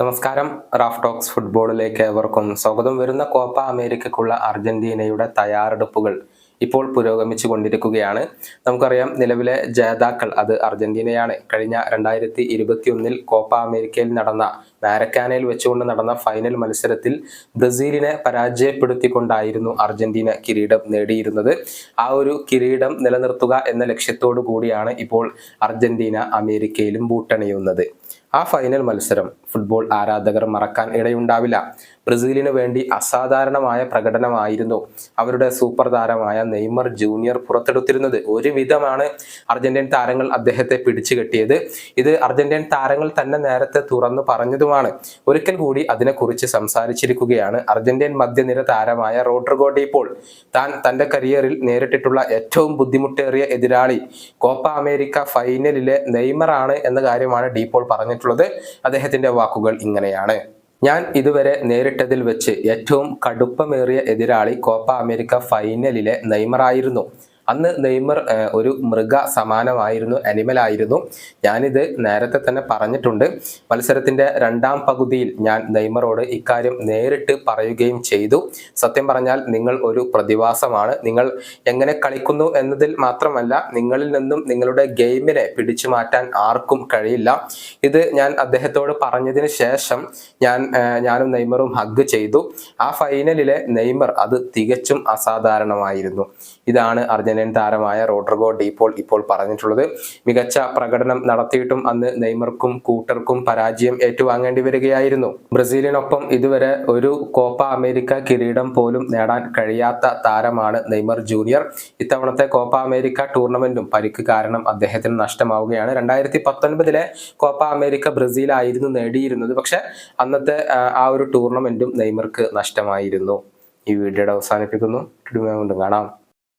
നമസ്കാരം. Raf talks ഫുട്ബോളിലേക്ക് ഏവർക്കും സ്വാഗതം. വരുന്ന കോപ്പ അമേരിക്കയ്ക്കുള്ള അർജന്റീനയുടെ തയ്യാറെടുപ്പുകൾ ഇപ്പോൾ പുരോഗമിച്ചു കൊണ്ടിരിക്കുകയാണ്. നമുക്കറിയാം നിലവിലെ ജേതാക്കൾ അത് അർജന്റീനയാണ്. കഴിഞ്ഞ രണ്ടായിരത്തി ഇരുപത്തി ഒന്നിൽ കോപ്പ അമേരിക്കയിൽ നടന്ന മാരക്കാനയിൽ വെച്ചുകൊണ്ട് നടന്ന ഫൈനൽ മത്സരത്തിൽ ബ്രസീലിനെ പരാജയപ്പെടുത്തിക്കൊണ്ടായിരുന്നു അർജന്റീന കിരീടം നേടിയിരുന്നത്. ആ ഒരു കിരീടം നിലനിർത്തുക എന്ന ലക്ഷ്യത്തോടു കൂടിയാണ് ഇപ്പോൾ അർജന്റീന അമേരിക്കയിലും ബൂട്ടണിയുന്നത്. ആ ഫൈനൽ മത്സരം ഫുട്ബോൾ ആരാധകർ മറക്കാൻ ഇടയുണ്ടാവില്ല. ബ്രസീലിന് വേണ്ടി അസാധാരണമായ പ്രകടനമായിരുന്നു അവരുടെ സൂപ്പർ താരമായ നെയ്മർ ജൂനിയർ പുറത്തെടുത്തിരുന്നത്. ഒരുവിധമാണ് അർജന്റീൻ താരങ്ങൾ അദ്ദേഹത്തെ പിടിച്ചു കെട്ടിയത്. ഇത് അർജന്റീൻ താരങ്ങൾ തന്നെ നേരത്തെ തുറന്നു പറഞ്ഞതുമാണ്. ഒരിക്കൽ കൂടി അതിനെക്കുറിച്ച് സംസാരിച്ചിരിക്കുകയാണ് അർജന്റീൻ മധ്യനിര താരമായ റോഡ്രിഗോ ഡീപ്പോൾ താൻ തന്റെ കരിയറിൽ നേരിട്ടിട്ടുള്ള ഏറ്റവും ബുദ്ധിമുട്ടേറിയ എതിരാളി. കോപ്പ അമേരിക്ക ഫൈനലിലെ നെയ്മറാണ് എന്ന കാര്യമാണ് ഡീപ്പോൾ പറഞ്ഞിട്ടുള്ളത്. അദ്ദേഹത്തിന്റെ വാക്കുകൾ ഇങ്ങനെയാണ്. ഞാൻ ഇതുവരെ നേരിട്ടതിൽ വെച്ച് ഏറ്റവും കടുപ്പമേറിയ എതിരാളി കോപ്പ അമേരിക്ക ഫൈനലിലെ നെയ്മറായിരുന്നു. അന്ന് നെയ്മർ ഒരു മൃഗ സമാനമായിരുന്നു അനിമൽ ആയിരുന്നു. ഞാനിത് നേരത്തെ തന്നെ പറഞ്ഞിട്ടുണ്ട്. മത്സരത്തിന്റെ രണ്ടാം പകുതിയിൽ ഞാൻ നെയ്മറോട് ഇക്കാര്യം നേരിട്ട് പറയുകയും ചെയ്തു. സത്യം പറഞ്ഞാൽ നിങ്ങൾ ഒരു പ്രതിഭാസമാണ്. നിങ്ങൾ എങ്ങനെ കളിക്കുന്നു എന്നതിൽ മാത്രമല്ല നിങ്ങളിൽ നിന്നും നിങ്ങളുടെ ഗെയിമിനെ പിടിച്ചു മാറ്റാൻ ആർക്കും കഴിയില്ല. ഇത് ഞാൻ അദ്ദേഹത്തോട് പറഞ്ഞതിന് ശേഷം ഞാൻ ഞാനും നെയ്മറും ഹഗ് ചെയ്തു. ആ ഫൈനലിലെ നെയ്മർ അത് തികച്ചും അസാധാരണമായിരുന്നു. ഇതാണ് അർജന്റീൻ താരമായ റോഡ്രിഗോ ഡീപോൾ ഇപ്പോൾ പറഞ്ഞിട്ടുള്ളത് മികച്ച പ്രകടനം നടത്തിയിട്ടും അന്ന് നെയ്മർക്കും കൂട്ടർക്കും പരാജയം ഏറ്റുവാങ്ങേണ്ടി വരികയായിരുന്നു. ബ്രസീലിനൊപ്പം ഇതുവരെ ഒരു കോപ്പ അമേരിക്ക കിരീടം പോലും നേടാൻ കഴിയാത്ത താരമാണ് നെയ്മർ ജൂനിയർ. ഇത്തവണത്തെ കോപ്പ അമേരിക്ക ടൂർണമെന്റും പരിക്ക് കാരണം അദ്ദേഹത്തിന് നഷ്ടമാവുകയാണ്. രണ്ടായിരത്തി പത്തൊൻപതിലെ കോപ്പ അമേരിക്ക ബ്രസീൽ ആയിരുന്നു നേടിയിരുന്നത്. പക്ഷെ അന്നത്തെ ആ, ഒരു ടൂർണമെന്റും നെയ്മർക്ക് നഷ്ടമായിരുന്നു. ഈ വീഡിയോയുടെ അവസാനിപ്പിക്കുന്നു. കാണാം.